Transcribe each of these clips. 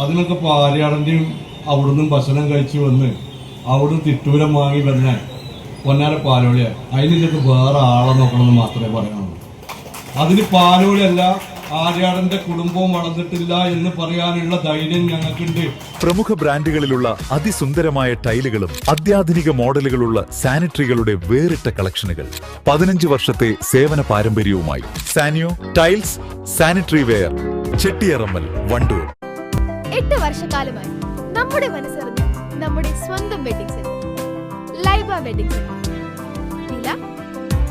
അതിനൊക്കെ പാലയാടന്റെയും അവിടുന്ന് ഭക്ഷണം കഴിച്ച് വന്ന് അവിടുന്ന് തിട്ടൂരം വാങ്ങി വന്ന പൊന്നാര പാലോളിയ. അതിനിതൊക്കെ വേറെ ആളെ നോക്കണമെന്ന് മാത്രമേ പറയാനുള്ളൂ. അതിന് പാലോളിയല്ല ആര്യാടന്റെ കുടുംബവും വളർന്നിട്ടില്ല എന്ന് പറയാനുള്ള ധൈര്യം ഞങ്ങൾക്കുണ്ട്. പ്രമുഖ ബ്രാൻഡുകളിലുള്ള അതിസുന്ദരമായ ടൈലുകളും അത്യാധുനിക മോഡലുകളുള്ള സാനിറ്ററികളുടെ വേറിട്ട കളക്ഷനുകൾ. പതിനഞ്ച് വർഷത്തെ സേവന പാരമ്പര്യവുമായി Saniyo tiles sanitary ware Chettiyarammal Wandoor. എട്ട് വർഷക്കാലമായി നമ്മുടെ മനസ്സറിഞ്ഞ് നമ്മുടെ സ്വന്തം wedding centre Laiba wedding centre വില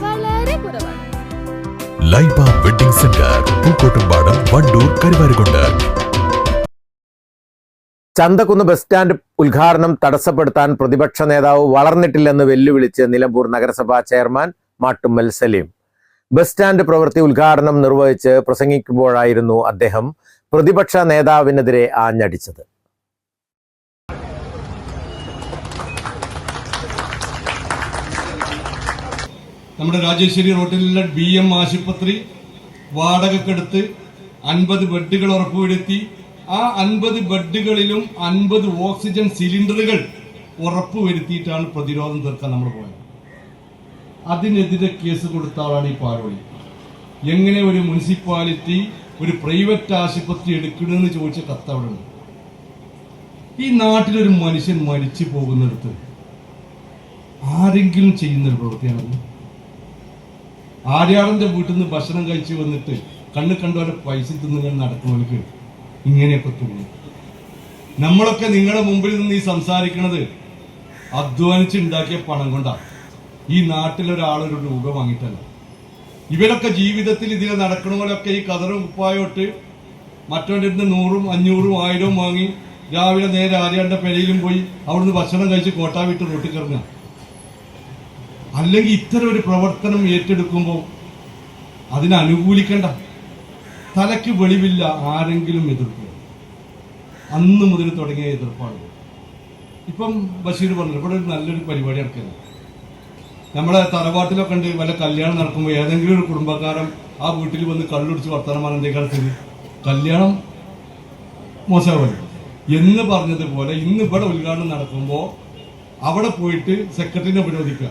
വളരെ കുറവാണ്. Laiba wedding centre Pookkottumpadam Wandoor Karuvarakundu. Chanthakkunnu bus stand ഉദ്ഘാടനം തടസ്സപ്പെടുത്താൻ പ്രതിപക്ഷ നേതാവ് വളർന്നിട്ടില്ലെന്ന് വെല്ലുവിളിച്ച് നിലമ്പൂർ നഗരസഭാ chairman Mattummal Salim. Bus stand പ്രവൃത്തി ഉദ്ഘാടനം നിർവഹിച്ച് പ്രസംഗിക്കുമ്പോഴായിരുന്നു അദ്ദേഹം പ്രതിപക്ഷ നേതാവിനെതിരെ ആഞ്ഞടിച്ചത്. നമ്മുടെ രാജേശ്വരി റോട്ടിലുള്ള ബി എം ആശുപത്രി വാടകക്കെടുത്ത് അൻപത് ബെഡുകൾ ഉറപ്പുവരുത്തി. ആ അൻപത് ബെഡുകളിലും അൻപത് ഓക്സിജൻ സിലിണ്ടറുകൾ ഉറപ്പുവരുത്തിയിട്ടാണ് പ്രതിരോധം തീർക്കാൻ നമ്മൾ പോയത്. അതിനെതിരെ കേസ് കൊടുത്ത ആളാണ് ഈ പാലോളി. എങ്ങനെ ഒരു മുനിസിപ്പാലിറ്റി ഒരു പ്രൈവറ്റ് ആശുപത്രി എടുക്കണമെന്ന് ചോദിച്ച കത്ത് അവിടെ ഈ നാട്ടിലൊരു മനുഷ്യൻ മരിച്ചു പോകുന്നിടത്ത് ആരെങ്കിലും ചെയ്യുന്നൊരു പ്രവൃത്തിയാണത്. ആര്യാടന്റെ വീട്ടിൽ നിന്ന് ഭക്ഷണം കഴിച്ച് വന്നിട്ട് കണ്ണ് കണ്ടവരെ പൈസ തിന്നുകൾ നടക്കുന്നവർക്ക് ഇങ്ങനെയൊക്കെ തോന്നും. നമ്മളൊക്കെ നിങ്ങളുടെ മുമ്പിൽ നിന്ന് ഈ സംസാരിക്കണത് അധ്വാനിച്ചുണ്ടാക്കിയ പണം കൊണ്ടാണ് ഈ നാട്ടിലൊരാളൊരു രൂപ വാങ്ങിയിട്ടല്ല. ഇവരൊക്കെ ജീവിതത്തിൽ ഇതിലെ നടക്കണവരൊക്കെ ഈ കതറും കുപ്പായോട്ട് മറ്റവന്റെ അടുത്ത് നൂറും അഞ്ഞൂറും ആയിരവും വാങ്ങി രാവിലെ നേരെ ആര്യാന്റെ പെരയിലും പോയി അവിടുന്ന് ഭക്ഷണം കഴിച്ച് കോട്ടാ വിട്ട് റോട്ടിൽ കിടങ്ങുക അല്ലെങ്കിൽ ഇത്തരം ഒരു പ്രവർത്തനം ഏറ്റെടുക്കുമ്പോൾ അതിനെ അനുകൂലിക്കണ്ട. തലയ്ക്ക് വെളിവില്ല ആരെങ്കിലും എതിർക്കുക അന്ന് മുതൽ തുടങ്ങിയ എതിർപ്പാണ്. ഇപ്പം ബഷീർ പറഞ്ഞു ഇവിടെ ഒരു നല്ലൊരു പരിപാടി നടക്കുന്നത് നമ്മളെ തറവാട്ടിലൊക്കെ ഉണ്ട് വല്ല കല്യാണം നടക്കുമ്പോൾ ഏതെങ്കിലും ഒരു കുടുംബക്കാരൻ ആ വീട്ടിൽ വന്ന് കള്ളുടിച്ച് വർത്തമാനം എന്തെങ്കിലും കല്യാണം മോശമാവല്ലോ? എന്ന് പറഞ്ഞതുപോലെ ഇന്ന് ഇവിടെ ഉദ്ഘാടനം നടക്കുമ്പോൾ അവിടെ പോയിട്ട് സെക്രട്ടറിനെ വിരോധിക്കുക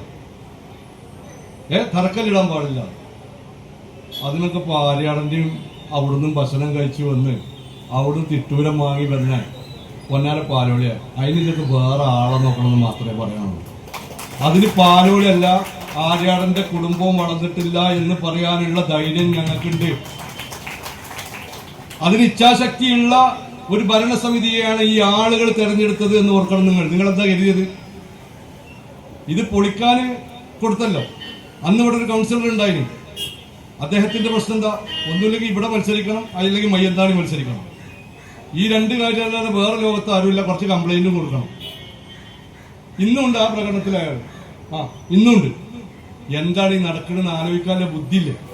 ഏ തറക്കല്ലിടാൻ പാടില്ല. അതിനൊക്കെ പാലയാടന്റെയും അവിടുന്ന് ഭക്ഷണം കഴിച്ച് വന്ന് അവിടുന്ന് തിട്ടൂരം വാങ്ങി വന്ന പൊന്നാര പാലോളിയാണ് അതിന് വേറെ ആളെ നോക്കണമെന്ന് മാത്രമേ പറയാനുള്ളൂ. അതിന് പാലോളിയല്ല ആര്യാടന്റെ കുടുംബവും വളർന്നിട്ടില്ല എന്ന് പറയാനുള്ള ധൈര്യം ഞങ്ങൾക്കുണ്ട്. അതിന് ഇച്ഛാശക്തിയുള്ള ഒരു ഭരണസമിതിയെയാണ് ഈ ആളുകൾ തെരഞ്ഞെടുത്തത് എന്ന് ഓർക്കണം നിങ്ങൾ. നിങ്ങൾ എന്താ കരുതിയത്? ഇത് പൊളിക്കാൻ കൊടുത്തല്ലോ. അന്ന് ഇവിടെ ഒരു കൗൺസിലർ ഉണ്ടായിരുന്നു. അദ്ദേഹത്തിന്റെ പ്രശ്നം എന്താ? ഒന്നുമില്ലെങ്കിൽ ഇവിടെ മത്സരിക്കണം അല്ലെങ്കിൽ മയ്യന്താണി മത്സരിക്കണം. ഈ രണ്ട് കാര്യമല്ലാതെ വേറെ ലോകത്ത് ആരുമില്ല കുറച്ച് കംപ്ലൈന്റും കൊടുക്കണം. ഇന്നുണ്ട് ആ പ്രകടനത്തിൽ അയാൾ ആ ഇന്നുണ്ട്. എന്താണ് ഈ നടക്കണമെന്ന് ആലോചിക്കാനുള്ള ബുദ്ധിയില്ല.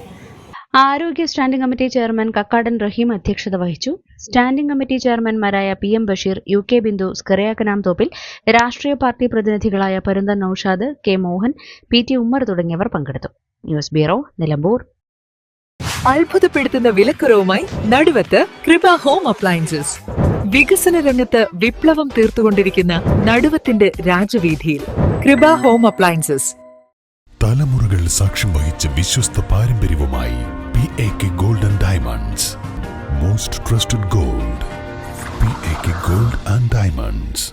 ആരോഗ്യ standing committee chairman Kakkadan Rahim അധ്യക്ഷത വഹിച്ചു. Standing committee ചെയർമാൻമാരായ P M Basheer U K Bindu Skariyakkanam Thoppil രാഷ്ട്രീയ party പ്രതിനിധികളായ Parunthan Noushad K Mohan P T Ummer തുടങ്ങിയവർ പങ്കെടുത്തു. News bureau Nilambur. അത്ഭുതപ്പെടുത്തുന്ന വിലക്കുറവുമായി നടുവത്ത് കൃപ ഹോം അപ്ലയൻസസ്. വികസന രംഗത്ത് വിപ്ലവം തീർത്തുകൊണ്ടിരിക്കുന്ന നടുവത്തിന്റെ രാജവീതിയിൽ കൃപ ഹോം അപ്ലയൻസസ്. തലമുറകൾ സാക്ഷ്യം വഹിച്ച വിശ്വസ്ത പാരമ്പര്യവുമായി P A K golden diamonds most trusted gold P A K gold and diamonds